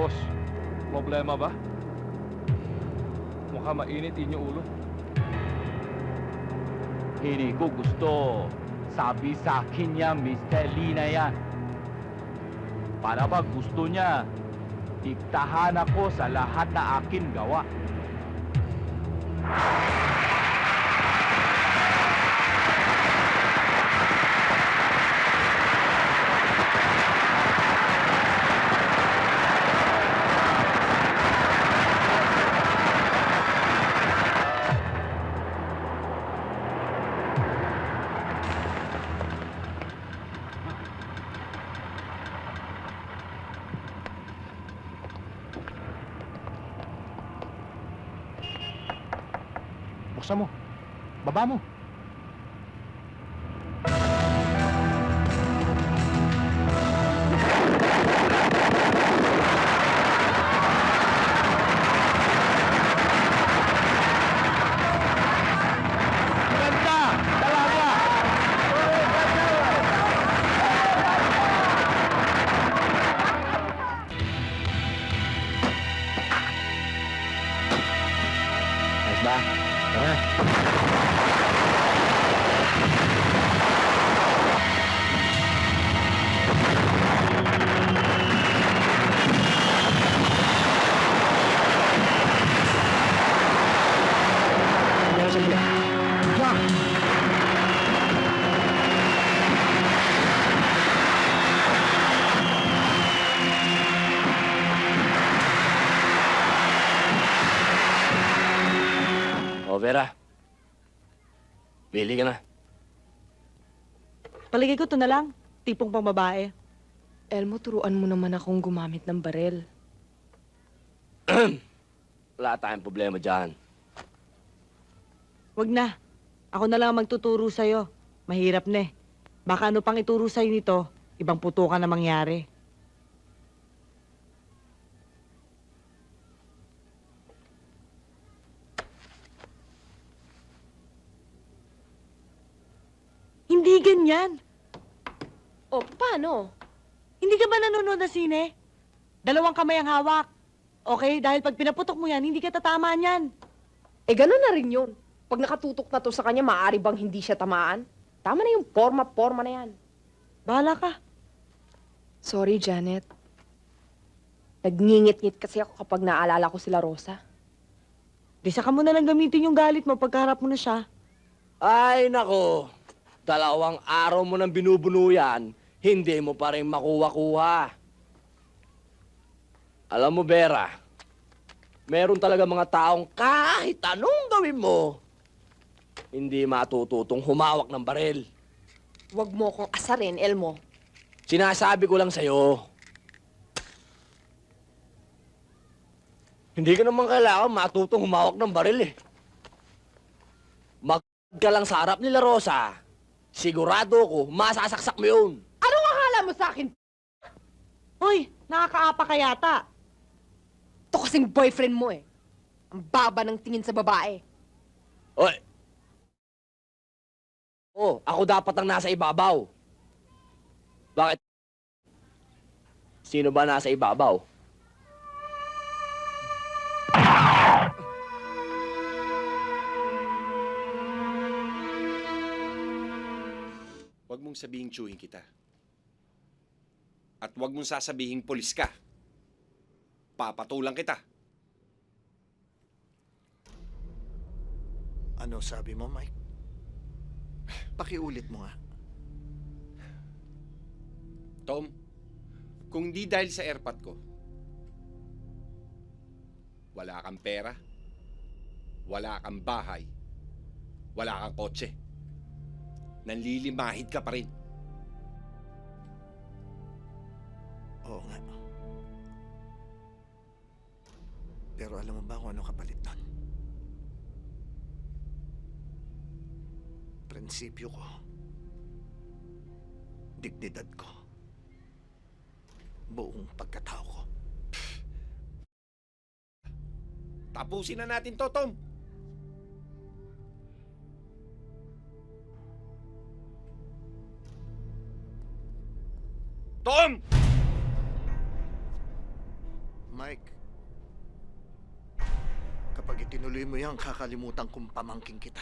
Boss, problema ba? Mukha mainitin yung ulo. Hindi ko gusto. Sabi sa akin niya, Mr. Lina yan. Para ba gusto niya, diktahan ako sa lahat na akin gawa. Buksan mo. Baba mo. Ba? Tara. Meron Vera. Pili ka na. Paligay ko to na lang. Tipong pang babae. Elmo, turuan mo naman akong gumamit ng barel. Wala tayong problema dyan. Wag na. Ako na lang ang magtuturo sa'yo. Mahirap na eh. Baka ano pang ituro sa'yo nito, ibang putukan na mangyari. Hindi ganyan. O, paano? Hindi ka ba nanonood ng sine? Dalawang kamay ang hawak. Okay, dahil pag pinaputok mo yan, hindi ka tatama niyan. Eh, gano'n na rin yun. Pag nakatutok na to sa kanya, maaari bang hindi siya tamaan? Tama na yung forma-forma na yan. Bahala ka. Sorry, Janet. Nagngingit-ngit kasi ako kapag naalala ko sila Rosa. Di saka mo na lang gamitin yung galit mo pagkaharap mo na siya. Ay, nako. Dalawang araw mo nang binubuno yan, hindi mo pa rin makuha-kuha. Alam mo, Vera, meron talaga mga taong kahit anong gawin mo, hindi matututong humawak ng baril. Huwag mo akong asarin, Elmo. Sinasabi ko lang sa'yo. Hindi ka naman kailangan matutong humawak ng baril eh. Mag ka lang sa harap nila, Rosa. Sigurado ko, masasaksak mo yun. Anong akala mo sa akin? Hoy, nakakaapa ka yata. Ito kasing boyfriend mo eh. Ang baba ng tingin sa babae. Oy! Oh, ako dapat ang nasa ibabaw. Bakit? Sino ba nasa ibabaw? Huwag mong sabihing chewing kita. At huwag mong sasabihing polis ka. Papatulang kita. Ano sabi mo, Mike? Pakiulit mo nga. Tom, kung di dahil sa airpot ko, wala kang pera, wala kang bahay, wala kang kotse. Nanlilimahid ka pa rin. Oo nga. Pero alam mo ba kung ano kapalit nun? Prinsipyo ko. Dignidad ko. Buong pagkatao ko. Tapusin na natin to, Tom. Tom! Mike, kapag itinuloy mo yan, kakalimutan kong pamangking kita.